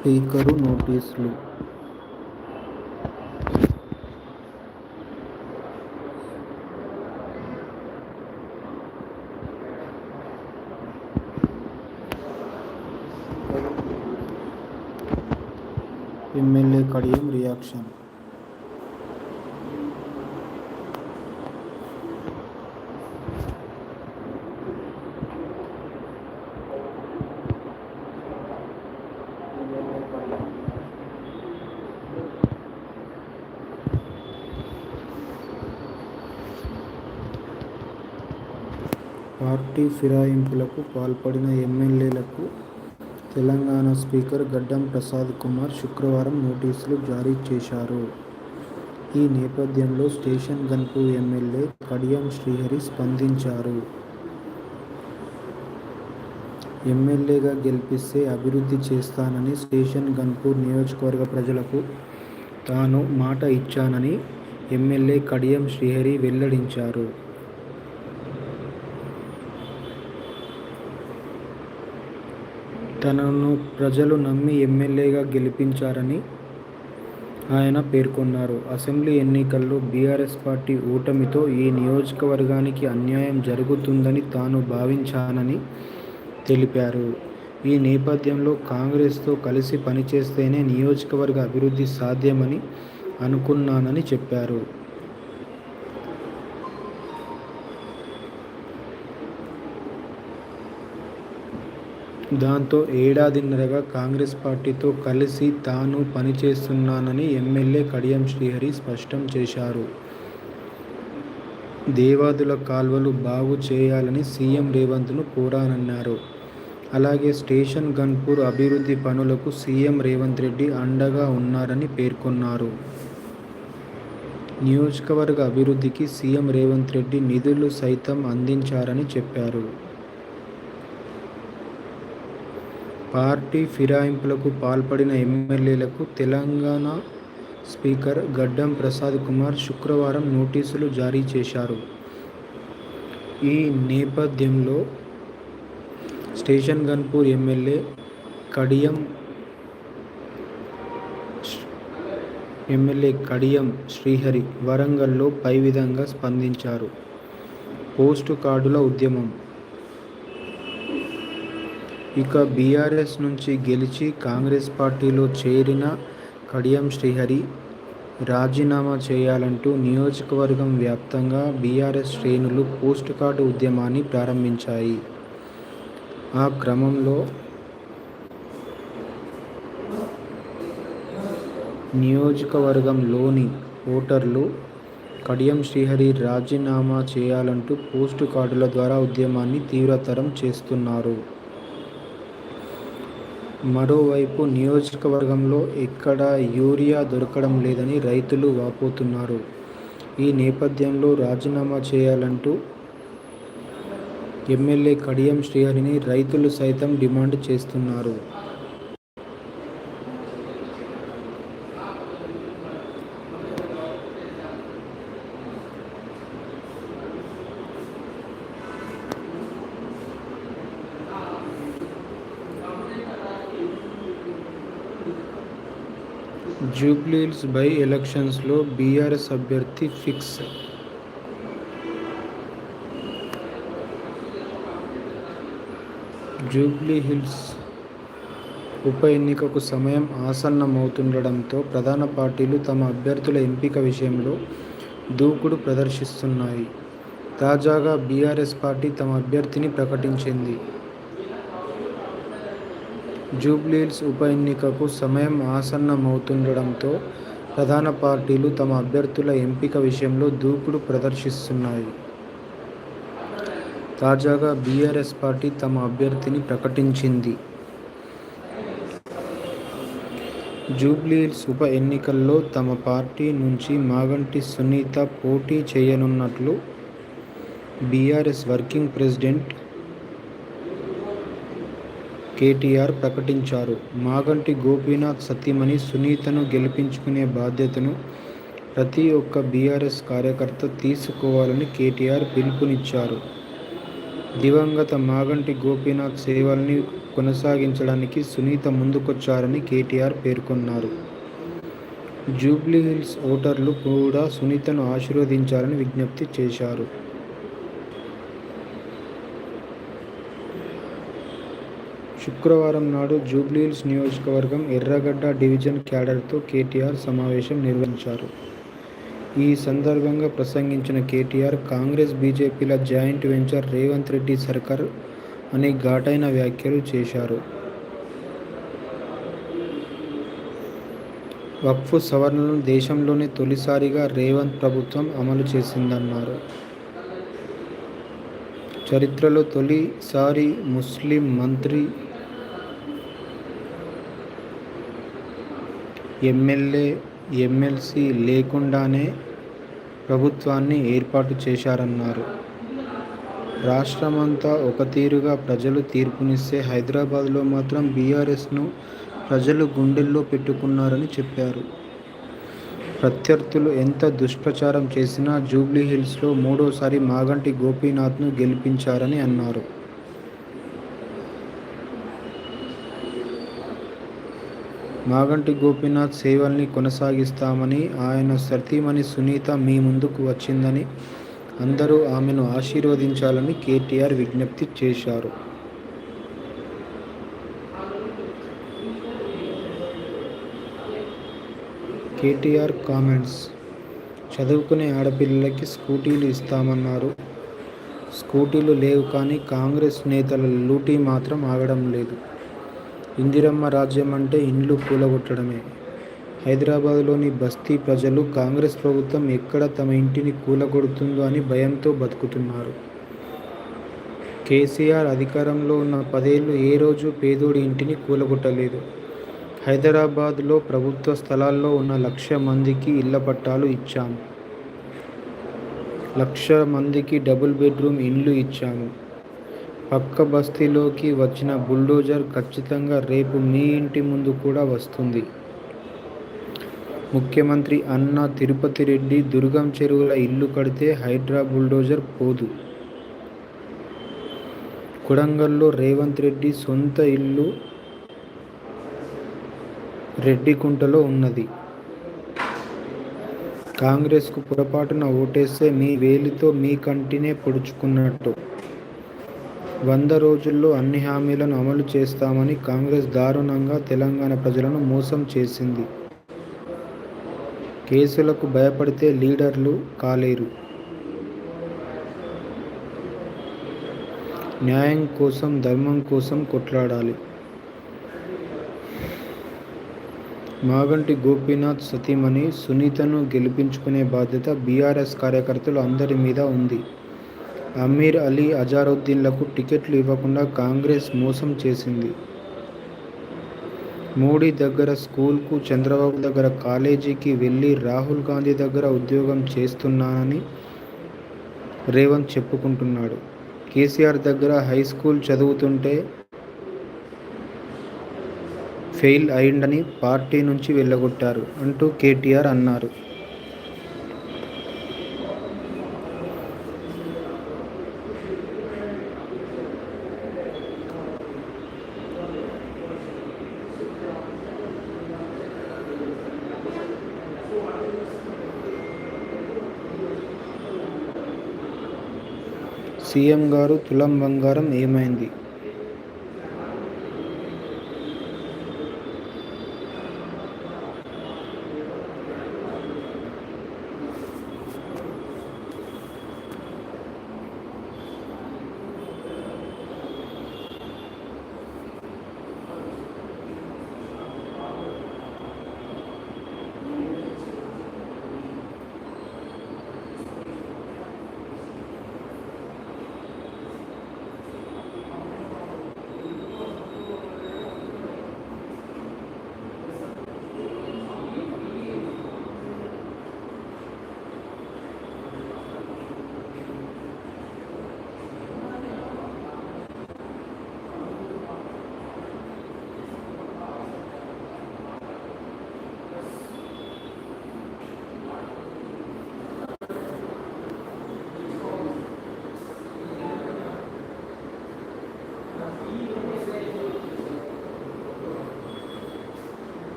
Speaker నోటీసులు MLA Kadiyam reaction party ఫిరాయింపులకు పాల్పడిన ఎమ్మెల్యేలకు తెలంగాణ స్పీకర్ గడ్డం ప్రసాద్ కుమార్ శుక్రవారం నోటీసులు జారీ చేశారు. ఈ నేపథ్యంలో స్టేషన్ గన్పూర్ ఎమ్మెల్యే కడియం శ్రీహరి స్పందించారు. ఎమ్మెల్యేగా గెలిపిస్తే అభివృద్ధి చేస్తానని స్టేషన్ గన్పూర్ నియోజకవర్గ ప్రజలకు తాను మాట ఇచ్చానని ఎమ్మెల్యే కడియం శ్రీహరి వెల్లడించారు. తనను ప్రజలు నమ్మి ఎమ్మెల్యేగా గెలిపించారని ఆయన పేర్కొన్నారు. అసెంబ్లీ ఎన్నికల్లో బీఆర్ఎస్ పార్టీ ఓటమితో ఈ నియోజకవర్గానికి అన్యాయం జరుగుతుందని తాను భావించానని తెలిపారు. ఈ నేపథ్యంలో కాంగ్రెస్తో కలిసి పనిచేస్తేనే నియోజకవర్గ అభివృద్ధి సాధ్యమని అనుకున్నానని చెప్పారు. దాంతో ఏడాదిన్నరగా కాంగ్రెస్ పార్టీతో కలిసి తాను పనిచేస్తున్నానని ఎమ్మెల్యే కడియం శ్రీహరి స్పష్టం చేశారు. దేవాదుల కాల్వలు బాగు చేయాలని సీఎం రేవంత్ను కోరానన్నారు. అలాగే స్టేషన్ గన్పూర్ అభివృద్ధి పనులకు సీఎం రేవంత్ రెడ్డి అండగా ఉన్నారని పేర్కొన్నారు. నియోజకవర్గ అభివృద్ధికి సీఎం రేవంత్ రెడ్డి నిధులు సైతం అందించారని చెప్పారు. పార్టీ ఫిరాయింపులకు పాల్పడిన ఎమ్మెల్యేలకు తెలంగాణ స్పీకర్ గడ్డం ప్రసాద్ కుమార్ శుక్రవారం నోటీసులు జారీ చేశారు. ఈ నేపథ్యంలో station Ghanpur MLA Kadiyam MLA Kadiyam Srihari వరంగల్లో పై విధంగా స్పందించారు. పోస్టు కార్డుల ఉద్యమం ఇక బీఆర్ఎస్ నుంచి గెలిచి కాంగ్రెస్ పార్టీలో చేరిన కడియం శ్రీహరి రాజీనామా చేయాలంటూ నియోజకవర్గం వ్యాప్తంగా బీఆర్ఎస్ శ్రేణులు పోస్ట్ కార్డు ఉద్యమాన్ని ప్రారంభించాయి. ఆ క్రమంలో నియోజకవర్గంలోని ఓటర్లు కడియం శ్రీహరి రాజీనామా చేయాలంటూ పోస్టు కార్డుల ద్వారా ఉద్యమాన్ని తీవ్రతరం చేస్తున్నారు. మరోవైపు నియోజకవర్గంలో ఎక్కడా యూరియా దొరకడం లేదని రైతులు వాపోతున్నారు. ఈ నేపథ్యంలో రాజీనామా చేయాలంటూ ఎమ్మెల్యే కడియం శ్రీహరిని రైతులు సైతం డిమాండ్ చేస్తున్నారు. జూబ్లీహిల్స్ బై ఎలక్షన్స్లో బీఆర్ఎస్ అభ్యర్థి ఫిక్స్ జూబ్లీహిల్స్ ఉప ఎన్నికకు సమయం ఆసన్నమవుతుండటంతో ప్రధాన పార్టీలు తమ అభ్యర్థుల ఎంపిక విషయంలో దూకుడు ప్రదర్శిస్తున్నాయి. తాజాగా బీఆర్ఎస్ పార్టీ తమ అభ్యర్థిని ప్రకటించింది. జూబ్లీహిల్స్ ఉప ఎన్నికకు సమయం ఆసన్నమవుతుండటంతో ప్రధాన పార్టీలు తమ అభ్యర్థుల ఎంపిక విషయంలో దూకుడు ప్రదర్శిస్తున్నాయి. తాజాగా బీఆర్ఎస్ పార్టీ తమ అభ్యర్థిని ప్రకటించింది. జూబ్లీహిల్స్ ఉప ఎన్నికల్లో తమ పార్టీ నుంచి మాగంటి సునీత పోటీ చేయనున్నట్లు బీఆర్ఎస్ వర్కింగ్ ప్రెసిడెంట్ కేటీఆర్ ప్రకటించారు. మాగంటి గోపీనాథ్ సతీమణి సునీతను గెలిపించుకునే బాధ్యతను ప్రతి ఒక్క బీఆర్ఎస్ కార్యకర్త తీసుకోవాలని కేటీఆర్ పిలుపునిచ్చారు. దివంగత మాగంటి గోపీనాథ్ సేవల్ని కొనసాగించడానికి సునీత ముందుకొచ్చారని కేటీఆర్ పేర్కొన్నారు జూబ్లీహిల్స్ ఓటర్లు కూడా సునీతను ఆశీర్వదించాలని విజ్ఞప్తి చేశారు శుక్రవారం నాడు జూబ్లీహిల్స్ నియోజకవర్గం ఎర్రగడ్డ డివిజన్ క్యాడర్తో కేటీఆర్ సమావేశం నిర్వహించారు. ఈ సందర్భంగా ప్రసంగించిన కేటీఆర్ కాంగ్రెస్ బీజేపీల జాయింట్ వెంచర్ రేవంత్ రెడ్డి సర్కార్ అని ఘాటైన వ్యాఖ్యలు చేశారు. వక్ఫ్ సవరణలను దేశంలోనే తొలిసారిగా రేవంత్ ప్రభుత్వం అమలు చేసిందన్నారు. చరిత్రలో తొలిసారి ముస్లిం మంత్రి ఎమ్మెల్యే ఎమ్మెల్సీ లేకుండానే ప్రభుత్వాన్ని ఏర్పాటు చేశారన్నారు. రాష్ట్రమంతా ఒక తీరుగా ప్రజలు తీర్పునిస్తే హైదరాబాద్లో మాత్రం బీఆర్ఎస్ను ప్రజలు గుండెల్లో పెట్టుకున్నారని చెప్పారు. ప్రత్యర్థులు ఎంత దుష్ప్రచారం చేసినా జూబ్లీహిల్స్లో మూడోసారి మాగంటి గోపీనాథ్ను గెలిపించారని అన్నారు. మాగంటి గోపీనాథ్ సేవల్ని కొనసాగిస్తామని ఆయన సతీమణి సునీత మీ ముందుకు వచ్చిందని అందరూ ఆమెను ఆశీర్వదించాలని కేటీఆర్ విజ్ఞప్తి చేశారు. KTR comments. చదువుకునే ఆడపిల్లలకి స్కూటీలు ఇస్తామన్నారు. స్కూటీలు లేవు కానీ కాంగ్రెస్ నేతల లూటీ మాత్రం ఆగడం లేదు. ఇందిరమ్మ రాజ్యం అంటే ఇండ్లు కూలగొట్టడమే. హైదరాబాద్లోని బస్తీ ప్రజలు కాంగ్రెస్ ప్రభుత్వం ఎక్కడ తమ ఇంటిని కూలగొడుతుందో అని భయంతో బతుకుతున్నారు. కేసీఆర్ అధికారంలో ఉన్న పదేళ్ళు ఏ రోజు పేదోడి ఇంటిని కూలగొట్టలేదు. హైదరాబాద్లో ప్రభుత్వ స్థలాల్లో ఉన్న లక్ష మందికి ఇళ్ళ పట్టాలు ఇచ్చాము లక్ష మందికి డబుల్ బెడ్రూమ్ ఇండ్లు ఇచ్చాము. పక్క బస్తీలోకి వచ్చిన బుల్డోజర్ ఖచ్చితంగా రేపు మీ ఇంటి ముందు కూడా వస్తుంది. ముఖ్యమంత్రి అన్న తిరుపతి రెడ్డి దుర్గం చెరువుల ఇల్లు కడితే హైడ్రా బుల్డోజర్ పోదు. కొడంగల్లో రేవంత్ రెడ్డి సొంత ఇల్లు రెడ్డికుంటలో ఉన్నది. కాంగ్రెస్కు పొరపాటున ఓటేస్తే మీ వేలితో మీ కంటినే పొడుచుకున్నట్టు. వంద రోజుల్లో అన్ని హామీలను అమలు చేస్తామని కాంగ్రెస్ దారుణంగా తెలంగాణ ప్రజలను మోసం చేసింది. కేసులకు భయపడితే లీడర్లు కాలేరు. న్యాయం కోసం ధర్మం కోసం కొట్లాడాలి. మాగంటి గోపీనాథ్ సతీమణి సునీతను గెలిపించుకునే బాధ్యత బీఆర్ఎస్ కార్యకర్తలు అందరి మీద ఉంది. అమీర్ అలీ అజారుద్దీన్లకు టికెట్లు ఇవ్వకుండా కాంగ్రెస్ మోసం చేసింది. మోడీ దగ్గర స్కూల్కు చంద్రబాబు దగ్గర కాలేజీకి వెళ్ళి రాహుల్ గాంధీ దగ్గర ఉద్యోగం చేస్తున్నానని రేవంత్ చెప్పుకుంటున్నాడు. కేసీఆర్ దగ్గర హై స్కూల్ చదువుతుంటే ఫెయిల్ అయిందని పార్టీ నుంచి వెళ్ళగొట్టారు అంటూ కేటీఆర్ అన్నారు. సీఎం గారు తులం బంగారం ఏమైంది?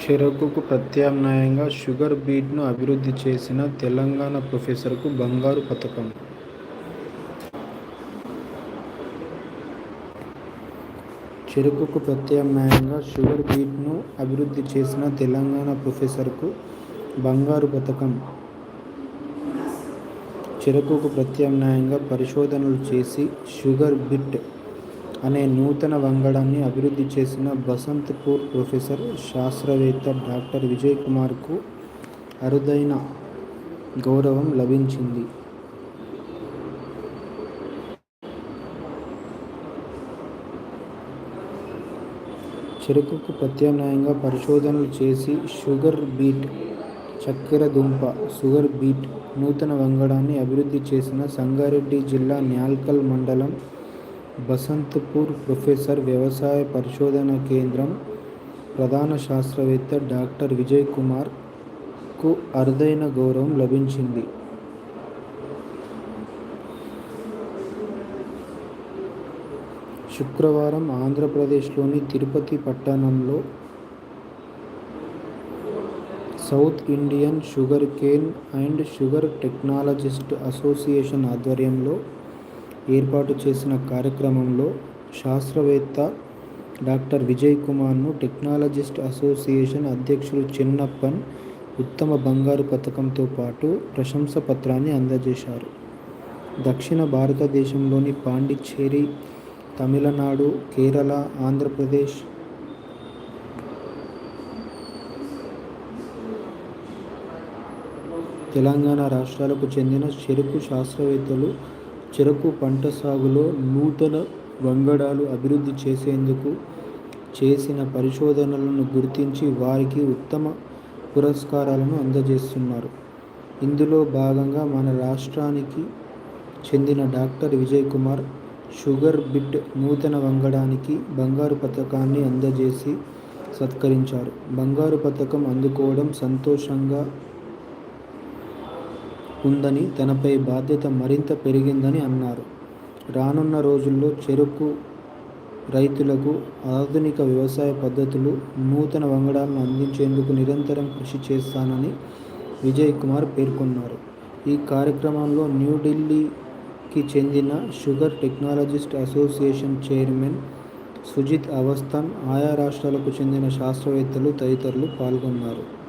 చెరకుకు ప్రత్యామ్నాయంగా షుగర్ బీట్ను అభివృద్ధి చేసిన తెలంగాణ ప్రొఫెసర్కు బంగారు పథకం చెరుకుకు ప్రత్యామ్నాయంగా షుగర్ బీట్ను అభివృద్ధి చేసిన తెలంగాణ ప్రొఫెసర్కు బంగారు పథకం చెరుకుకు ప్రత్యామ్నాయంగా పరిశోధనలు చేసి షుగర్ బిట్ అనే నూతన వంగడాన్ని అభివృద్ధి చేసిన బసంత్పూర్ ప్రొఫెసర్ శాస్త్రవేత్త డాక్టర్ విజయ్ కుమార్కు అరుదైన గౌరవం లభించింది. చెరుకుకు ప్రత్యామ్నాయంగా పరిశోధనలు చేసి షుగర్ బీట్ చక్కెర దుంప షుగర్ బీట్ నూతన వంగడాన్ని అభివృద్ధి చేసిన సంగారెడ్డి జిల్లా న్యాల్కల్ మండలం బసంత్పూర్ ప్రొఫెసర్ వ్యవసాయ పరిశోధన కేంద్రం ప్రధాన శాస్త్రవేత్త డాక్టర్ విజయ్ కుమార్కు అరుదైన గౌరవం లభించింది. శుక్రవారం ఆంధ్రప్రదేశ్లోని తిరుపతి పట్టణంలో south Indian sugar cane and sugar technologist association ఆధ్వర్యంలో ఏర్పాటు చేసిన కార్యక్రమంలో శాస్త్రవేత్త డాక్టర్ విజయ్ కుమార్ను టెక్నాలజిస్ట్ అసోసియేషన్ అధ్యక్షులు చిన్నప్పన్ ఉత్తమ బంగారు పథకంతో పాటు ప్రశంస పత్రాన్ని అందజేశారు. దక్షిణ భారతదేశంలోని పాండిచ్చేరి తమిళనాడు కేరళ ఆంధ్రప్రదేశ్ తెలంగాణ రాష్ట్రాలకు చెందిన చెరకు శాస్త్రవేత్తలు చెరకు పంట సాగులో నూతన వంగడాలు అభివృద్ధి చేసేందుకు చేసిన పరిశోధనలను గుర్తించి వారికి ఉత్తమ పురస్కారాలను అందజేస్తున్నారు. ఇందులో భాగంగా మన రాష్ట్రానికి చెందిన doctor Vijay Kumar sugar beet నూతన వంగడానికి బంగారు పతకాన్ని అందజేసి సత్కరించారు. బంగారు పతకం అందుకోవడం సంతోషంగా ఉందని తనపై బాధ్యత మరింత పెరిగిందని అన్నారు. రానున్న రోజుల్లో చెరుకు రైతులకు ఆధునిక వ్యవసాయ పద్ధతులు నూతన వంగడాలను అందించేందుకు నిరంతరం కృషి చేస్తానని విజయ్ కుమార్ పేర్కొన్నారు. ఈ కార్యక్రమంలో న్యూఢిల్లీకి చెందిన sugar technologist association chairman Sujit Avasthan ఆయా రాష్ట్రాలకు చెందిన శాస్త్రవేత్తలు తదితరులు పాల్గొన్నారు.